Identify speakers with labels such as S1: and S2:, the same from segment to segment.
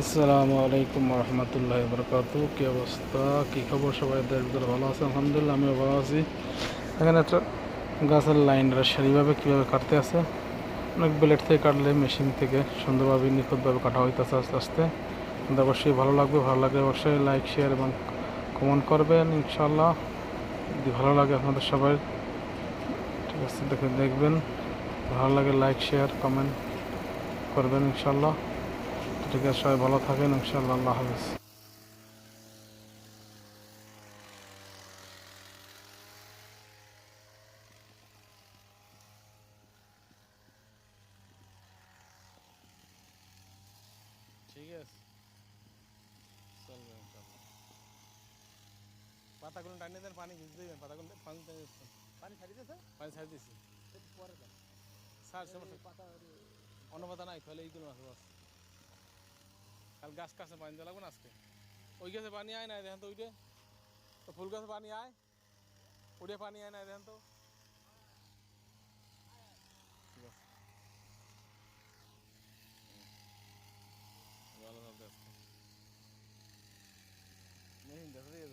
S1: আসসালামু আলাইকুম রহমতুল্লাহ বরকাত কী অবস্থা? কী খবর? সবাই দেশ বিদেশ ভালো আছে? আলহামদুলিল্লাহ, আমিও ভালো আছি। এখানে একটা গাছের লাইনটা সারিভাবে কীভাবে কাটতে আছে? অনেক ব্লেড থেকে কাটলে মেশিন থেকে সুন্দরভাবে নিখুঁতভাবে কাটা হইতেছে আস্তে আস্তে। কিন্তু অবশ্যই ভালো লাগবে, ভালো লাগলে অবশ্যই লাইক শেয়ার এবং কমেন্ট করবেন ইনশাল্লাহ যদি ভালো লাগে আপনাদের সবাই, ঠিক আছে, দেখে দেখবেন। ভালো লাগে লাইক শেয়ার কমেন্ট করবেন ইনশাল্লাহ ঠিক আছে সবাই ভালো থাকেন ইনশাআল্লাহ আল্লাহ হাফিজ। ঠিক আছে। চলবে পাতাগুলো টানিয়ে দেন পানি ভিজতে দেবেন পাতাগুলো পানি টানিয়ে
S2: পানি ছাড়ি দিয়েছে
S1: পানি ছাড়ি দিচ্ছি
S2: পরে
S1: স্যার সমস্যা
S2: পাতা
S1: অন্য পাতা নাই তাহলে এইগুলো আছে বাস। কাল গাছ কাছে পানি দেওয়া লাগবে না আজকে ওই গাছে পানি আয় না দেখেন তো ওইটা তো ফুল গাছে পানি আয় ওইটা পানি আয় না দেখেন তো ঠিক আছে হুম। ভালো থাকবে আজকে মেহিন দেখা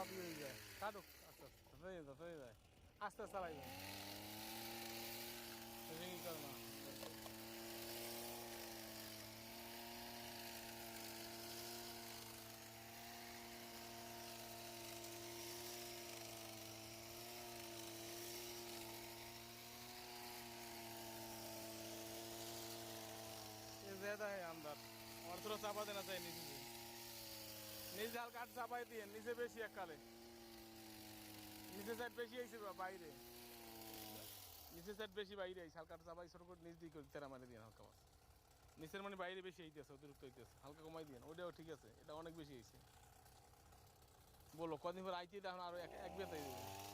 S1: দিয়ে দেখালাম সব ইয়ে হয়ে যায় কাটুক আস্তে আস্তে ধরে যায় ধরে যায় আস্তে আস্তে চালাইবেন রিং কর না ये ज्यादा है अंदर और थोड़ा चापा देना चाहिए नीचे से হাল কাঠ চাপাই দিয়ে নিচে বেশি এককালে নিচে সাইড বেশি আইছে বাইরে। নিচে সাইড বেশি বাইরে আইছে, হালকা চাপাই ছোট করে নিচ দিয়ে তেরা মারি দিয়ে হালকা মাছ। নিচের মানে বাইরে বেশি আইতেছে, অতিরিক্ত হইতেছে হালকা কমাই দিয়ে ওটাও ঠিক আছে, এটা অনেক বেশি হয়েছে বলো, কদিন পর আইতে এখন আরও এক এক বেতাই দেবে।